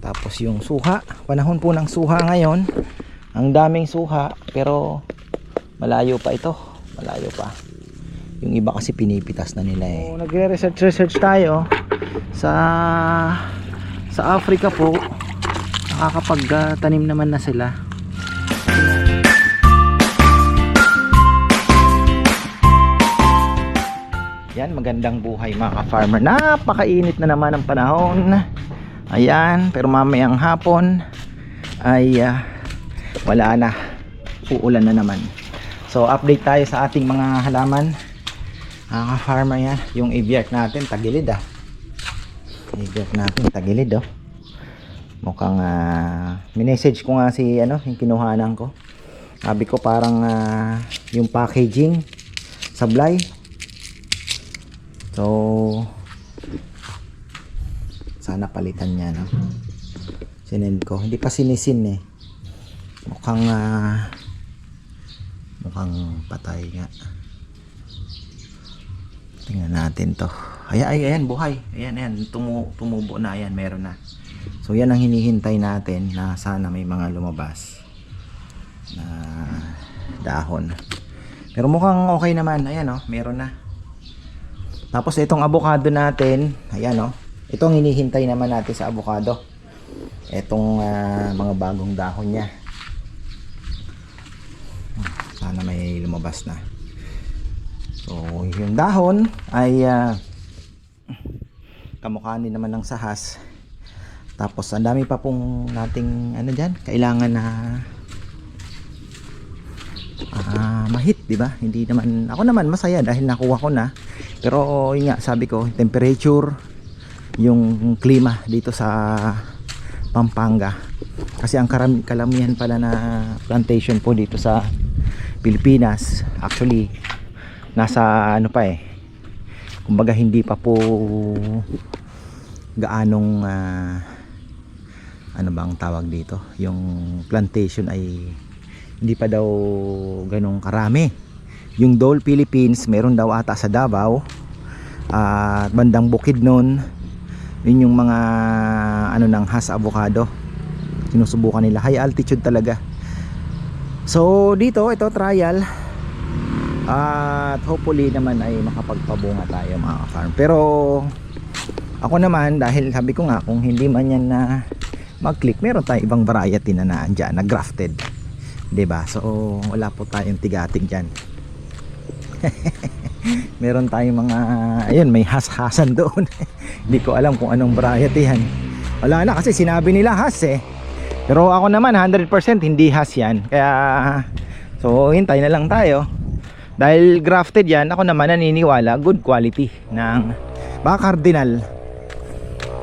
Tapos yung suha, panahon po ng suha ngayon. Ang daming suha pero malayo pa ito. Malayo pa. Yung iba kasi pinipitas na nila eh. So, nagre-research research tayo sa sa Africa po. Nakakapagtanim naman na sila. Yan, magandang buhay mga ka-farmer. Napakainit na naman ang panahon. Ayan, pero mamayang hapon ay ah, wala na. Uulan na naman. So, update tayo sa ating mga halaman. Mga ka-farmer yan. Yung ibiyak natin, tagilid ah. Ibiyak natin, tagilid oh. Mukhang ah, minessage ko nga si ano, yung kinuhanan ko. Sabi ko parang ah, yung packaging sablay So sana palitan niya no. Sinend ko. Hindi pa sinisin eh. Mukhang ah, mukhang patay nga. Tingnan natin to. Ay, ay, ayan, buhay. Ayan, ayan. Tumu tumubo na. Ayan, meron na. So, yan ang hinihintay natin na sana may mga lumabas na dahon. Pero mukhang okay naman. Ayan, oh, meron na. Tapos itong avocado natin, ayan oh. Ito ang hinihintay naman natin sa avocado. Itong ah, mga bagong dahon niya. Sana may lumabas na. So, yung dahon ay ah, kamukha din naman ng sahas. Tapos ang dami pa pong nating ano diyan, kailangan na ah, mahit, 'di ba? Hindi naman ako naman masaya dahil nakuha ko na. Pero yun nga, sabi ko, temperature, yung klima dito sa Pampanga. Kasi ang karam kalamihan pala na plantation po dito sa Pilipinas, actually nasa ano pa eh. Kumbaga hindi pa po gaanong ah, ano bang tawag dito? Yung plantation ay hindi pa daw ganong karami yung Dole Philippines meron daw ata sa Davao at bandang bukid nun yun yung mga ano ng has avocado. Sinusubukan nila. High altitude talaga. So dito ito trial. At hopefully naman ay makapagpabunga tayo mga farm pero ako naman dahil sabi ko nga kung hindi man yan na mag-click meron tayong ibang variety na naandyan na grafted. Ba so wala po tayong tigatig diyan meron tayong mga ayun may has-hasan doon. Hindi ko alam kung anong variety yan. Wala na kasi sinabi nila has eh. Pero ako naman 100% hindi has yan. Kaya so hintay na lang tayo. Dahil grafted yan ako naman naniniwala good quality ng baka cardinal.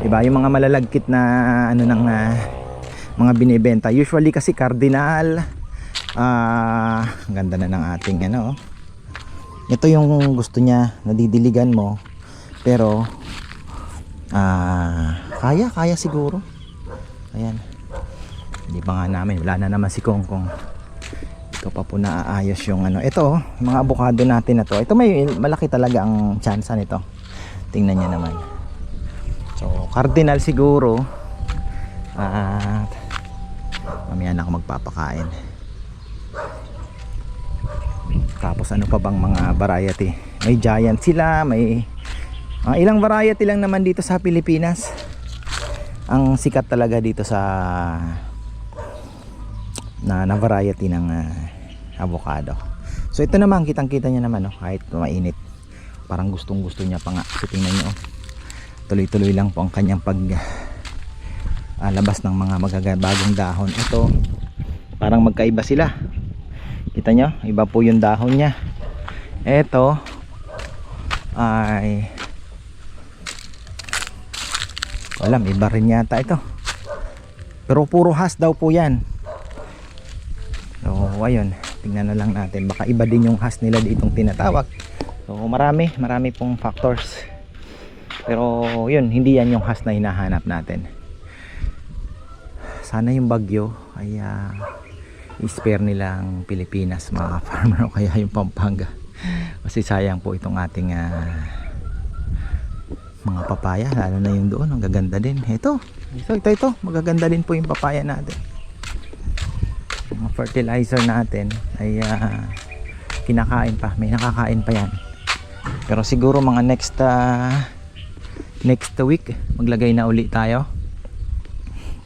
Diba yung mga malalagkit na ano ng ah, mga binibenta. Usually kasi cardinal. Ah ang ganda na ng ating ano ito yung gusto niya nadidiligan mo. Pero ah kaya kaya siguro. Ayan. Hindi pa nga namin wala na naman si Kong Kong. Ito pa po naaayos yung ano. Ito mga avocado natin na to. Ito may malaki talaga ang tsansa nito. Tingnan niya naman. So cardinal siguro. At mamaya na ako magpapakain tapos ano pa bang mga variety? May giant sila, may mga ilang variety lang naman dito sa Pilipinas. Ang sikat talaga dito sa na, na variety ng ah, avocado. So ito naman kitang-kita niya naman no, kahit mainit. Parang gustong-gusto niya pa nga. So tingnan niyo. oh. Tuloy-tuloy lang po ang kanyang pag ah, labas ng mga magagabagong dahon. Ito parang magkaiba sila kita nyo iba po yung dahon nya eto ay alam iba rin yata ito. Pero puro has daw po yan. So ayun tingnan na lang natin. Baka iba din yung has nila ditong tinatawag. So marami marami pong factors. Pero yun hindi yan yung has na hinahanap natin. Sana yung bagyo ay ah, i-spare nila ang Pilipinas mga farmer o kaya yung Pampanga kasi sayang po itong ating ah, mga papaya lalo na yung doon ang gaganda din ito So ito ito, magaganda din po yung papaya natin. Mga fertilizer natin ay ah, kinakain pa, may nakakain pa yan. Pero siguro mga next ah, next week maglagay na uli tayo.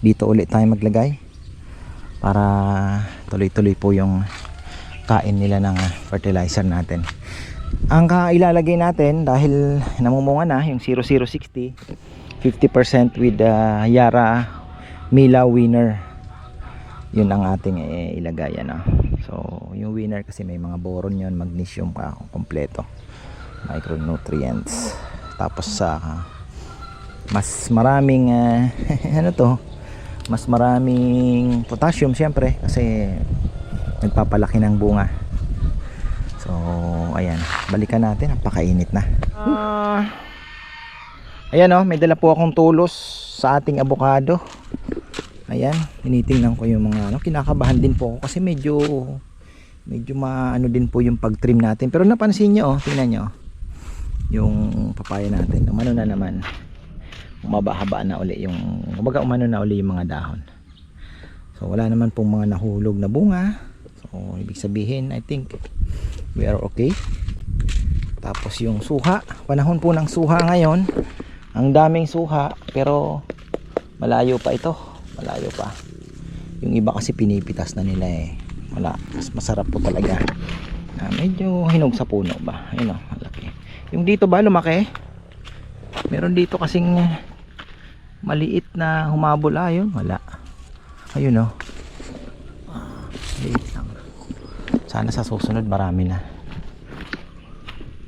Dito ulit tayo maglagay para tuloy-tuloy po yung kain nila ng fertilizer natin. Ang kailalagay natin dahil namumunga na yung 0060 50% with uh, Yara Mila winner. Yun ang ating eh, ilagay ano. So, yung winner kasi may mga boron yun, magnesium pa kompleto. Micronutrients. Tapos sa mas maraming uh, ano to? Mas maraming potassium syempre kasi nagpapalaki ng bunga. So, ayan. Balikan natin. Napakainit na. Ah, ayan oh, may dala po akong tulos sa ating abokado. Ayan, tinitingnan ko yung mga ano, kinakabahan din po ako kasi medyo medyo maano din po yung pag-trim natin. Pero napansin nyo oh, tingnan nyo. Yung papaya natin. Umano na naman. Umaba-haba na uli yung kumbaga umano na uli yung mga dahon. So wala naman pong mga nahulog na bunga. So ibig sabihin, I think we are okay. Tapos yung suha, panahon po ng suha ngayon. Ang daming suha pero malayo pa ito. Malayo pa. Yung iba kasi pinipitas na nila eh. Wala, mas masarap po talaga. Na medyo hinog sa puno ba? Ayun oh, malaki. Yung dito ba lumaki? Meron dito kasing maliit na humabol ayun, wala. Ayun oh. Ah, Liit lang. Sana sa susunod marami na.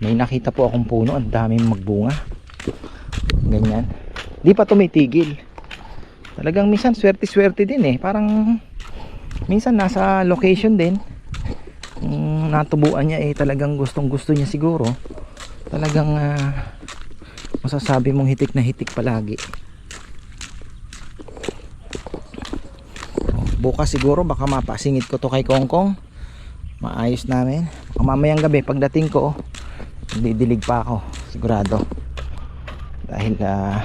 May nakita po akong puno, ang daming magbunga. Ganyan. Di pa tumitigil. Talagang minsan swerte-swerte din eh. Parang minsan nasa location din. Kung natubuan niya eh talagang gustong gusto niya siguro. Talagang ah, masasabi mong hitik na hitik palagi. Bukas siguro baka mapasingit ko to kay Kongkong. Maayos namin. Baka mamayang gabi pagdating ko, didilig pa ako. Sigurado. Dahil ah,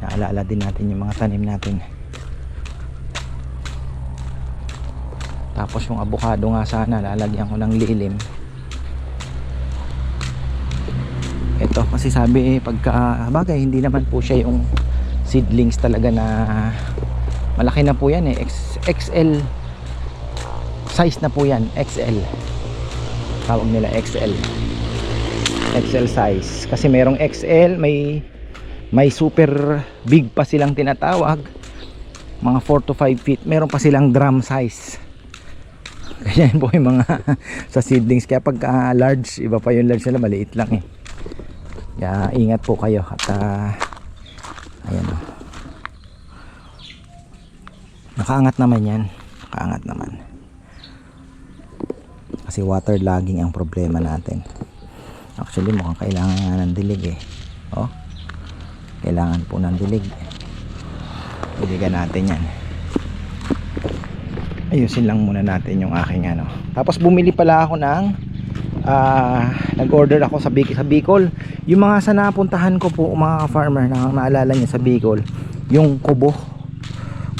naalala din natin yung mga tanim natin. Tapos yung abukado nga sana lalagyan ko ng lilim. Ito kasi sabi eh, pagka bagay hindi naman po siya yung seedlings talaga na malaki na po yan eh. XL size na po yan. XL tawag nila XL XL size. Kasi merong XL may may super big pa silang tinatawag. Mga 4 to 5 feet. Meron pa silang drum size. Ganyan po yung mga sa seedlings. Kaya pag ah, large iba pa yung large nila maliit lang eh. Kaya ingat po kayo. At ah, ayan o nakaangat naman yan. Nakaangat naman. Kasi water logging ang problema natin. Actually mukhang kailangan nga ng dilig eh. Oh. Kailangan po ng dilig. Diligan natin yan. Ayusin lang muna natin yung aking ano. Tapos bumili pala ako ng ah, nag-order ako sa, sa Bicol. Yung mga sa napuntahan ko po mga farmer na naalala niyo sa Bicol yung kubo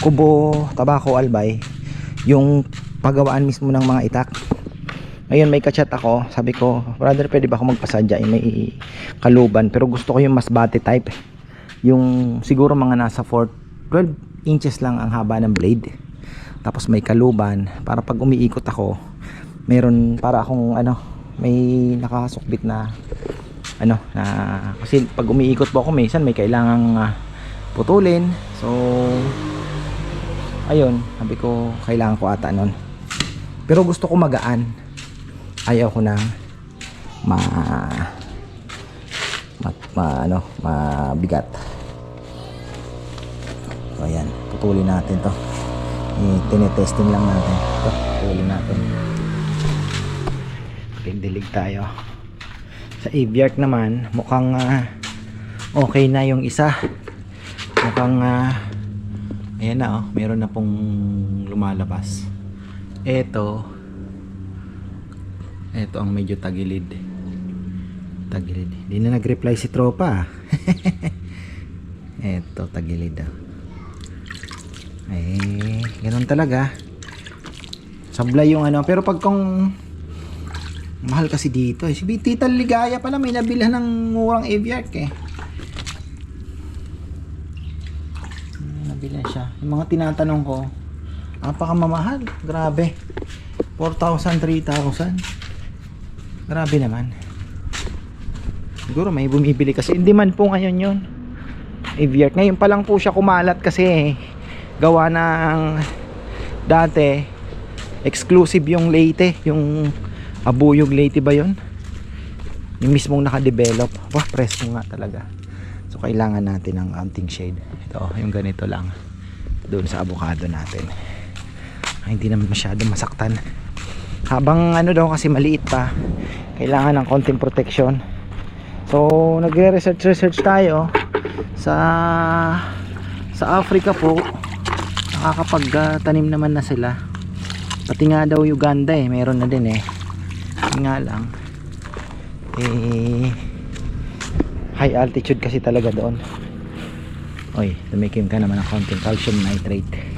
kubo tabako albay yung pagawaan mismo ng mga itak. Ngayon may kachat ako sabi ko brother pwede ba ako magpasadya? Eh, may kaluban. Pero gusto ko yung mas bate type. Yung siguro mga nasa 4 12 inches lang ang haba ng blade. Tapos may kaluban. Para pag umiikot ako meron para akong ano may nakasukbit na ano na kasi pag umiikot po ako minsan may kailangang ah, putulin. So ayun sabi ko kailangan ko ata nun. Pero gusto ko magaan. Ayaw ko ng ma, ma, ma ano mabigat. So ayan putulin natin to. I-tinetesting lang natin. Ito putulin natin. Dilig tayo. Sa aviark naman mukhang ah, okay na yung isa. Mukhang ah, ayan na oh meron na pong lumalabas eto eto ang medyo tagilid tagilid hindi na nag-reply si tropa Eto, tagilid ah. Eh, ganun talaga. Sablay yung ano. Pero pag kung mahal kasi dito eh. Si Tita Ligaya pala may nabilhan ng murang aviark eh. Nabilhan siya. Yung mga tinatanong ko, napakamamahal. Grabe. 4,000, 3,000. Grabe naman. Siguro may bumibili kasi. Hindi man po ngayon yun. Aviark. Ngayon pa lang po siya kumalat kasi gawa ng dati exclusive yung Leyte yung abuyog Leyte ba yun yung mismong nakadevelop wah presko nga talaga so kailangan natin ng anting shade. Ito yung ganito lang. Doon sa avocado natin. Ay, hindi naman masyado masaktan. Habang ano daw kasi maliit pa kailangan ng konting protection. So nagre-research research tayo sa sa Africa po. Nakakapagtanim naman na sila. Pati nga daw Uganda eh meron na din eh. Nga lang. Eh high altitude kasi talaga doon. Oy tumikim ka naman ng konting calcium nitrate.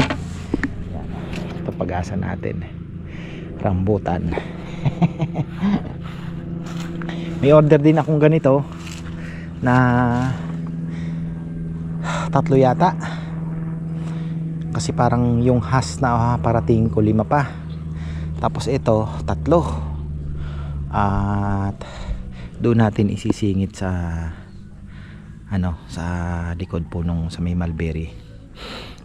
Yan. Ito pag-asa natin. Rambutan. May order din akong ganito na tatlo yata. Kasi parang yung has na parating ko lima pa. Tapos ito tatlo. At doon natin isisingit sa ano sa likod po nung sa may mulberry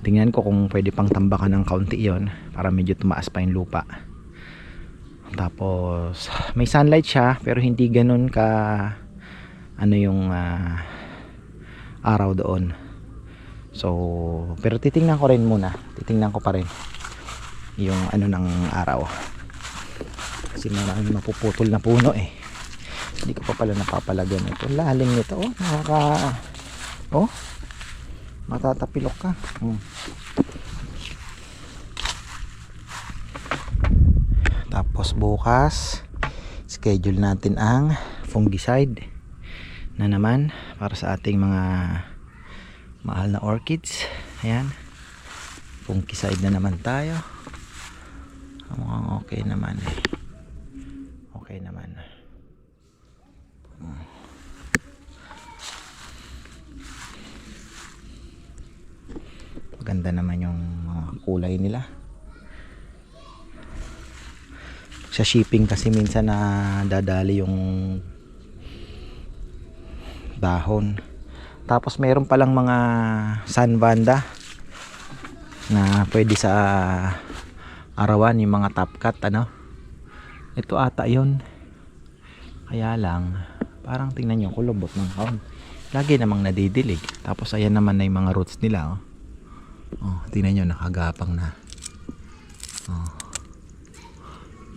tingnan ko kung pwede pang tambakan ng kaunti yon para medyo tumaas pa yung lupa tapos may sunlight siya pero hindi ganun ka ano yung ah, araw doon So, pero titingnan ko rin muna. Titingnan ko pa rin yung ano ng araw. Kasi maraming mapuputol na puno eh. Hindi ko pa pala napapalagyan ito. Lalim nito. Oh, nakaka... Oh, matatapilok ka. Hmm. Tapos bukas, schedule natin ang fungicide na naman para sa ating mga mahal na orchids ayan fungicide na naman tayo mukhang okay naman eh okay naman Hmm. maganda naman yung mga kulay nila sa shipping kasi minsan na dadali yung dahon tapos meron palang mga sunbanda na pwede sa arawan yung mga top cut ano. Ito ata yon. Kaya lang parang tingnan niyo kulubot ng kaon. Lagi namang nadidilig. Tapos ayan naman na yung mga roots nila oh. Oh, tingnan niyo nakagapang na. Oh.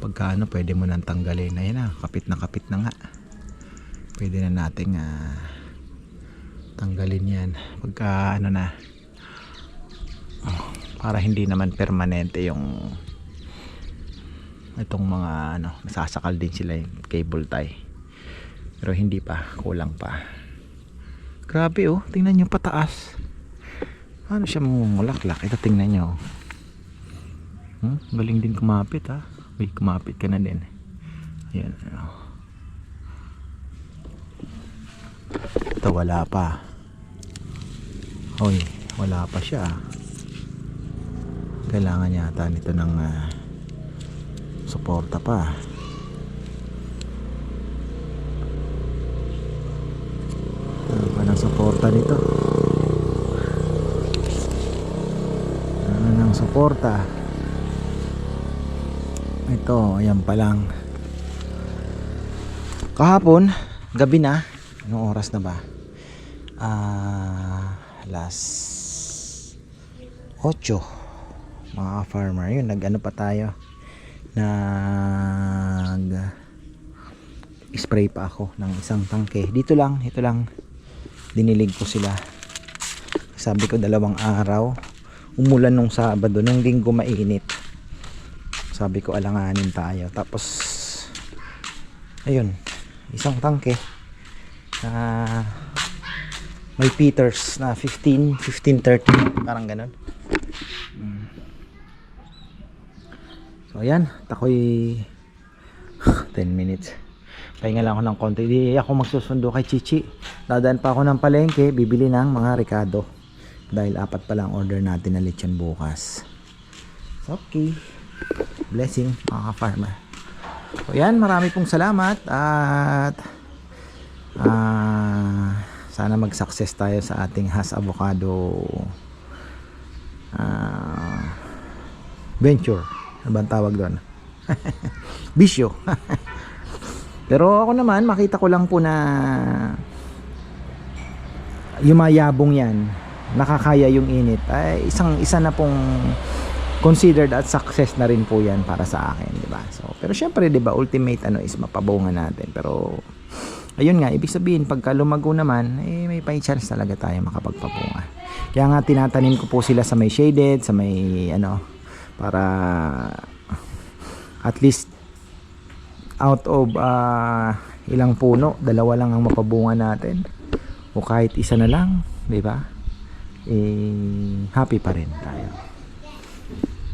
Pagka ano, pwede mo nang tanggalin. Ayan na, kapit na kapit na nga. Pwede na nating ah, tanggalin yan pagka ano na oh, para hindi naman permanente yung itong mga ano nasasakal din sila yung cable tie pero hindi pa kulang pa grabe oh tingnan nyo pataas ano siya mumulaklak ito tingnan nyo hmm? galing din kumapit ha Uy, kumapit ka na din ayan oh. ito wala pa Hoy, wala pa siya. Kailangan yata nito ng ah, suporta pa. Ano pa ng suporta nito? Ano ng suporta? Ito, ayan pa lang. Kahapon, gabi na. Anong oras na ba? Ah, alas 8 mga farmer yun nag ano pa tayo. Nag spray pa ako ng isang tangke. Dito lang ito lang. Dinilig ko sila. Sabi ko dalawang araw. Umulan nung sabado nung linggo mainit sabi ko alanganin tayo tapos ayun isang tangke na may Peters na 15, 15, 30, parang ganun. Mm. So ayan, takoy 10 minutes. Pahinga lang ako ng konti. Di ako magsusundo kay Chichi. Dadaan pa ako ng palengke, bibili ng mga Ricardo. Dahil apat pa lang order natin na lechon bukas. Okay. Blessing mga ka-farmer. So yan, marami pong salamat at ah sana mag-success tayo sa ating has avocado ah, venture. Ano tawag doon? Bisyo. Pero ako naman, makita ko lang po na yumayabong yan, nakakaya yung init, ay isang isa na pong considered at success na rin po yan para sa akin, di ba? So, pero syempre, di ba, ultimate ano is mapabunga natin. Pero ayun nga, ibig sabihin pagka lumago naman, eh may pa chance talaga tayo makapagpabunga. Kaya nga tinatanim ko po sila sa may shaded, sa may ano para at least out of ah, ilang puno, dalawa lang ang mapabunga natin. O kahit isa na lang, 'di ba? Eh happy pa rin tayo.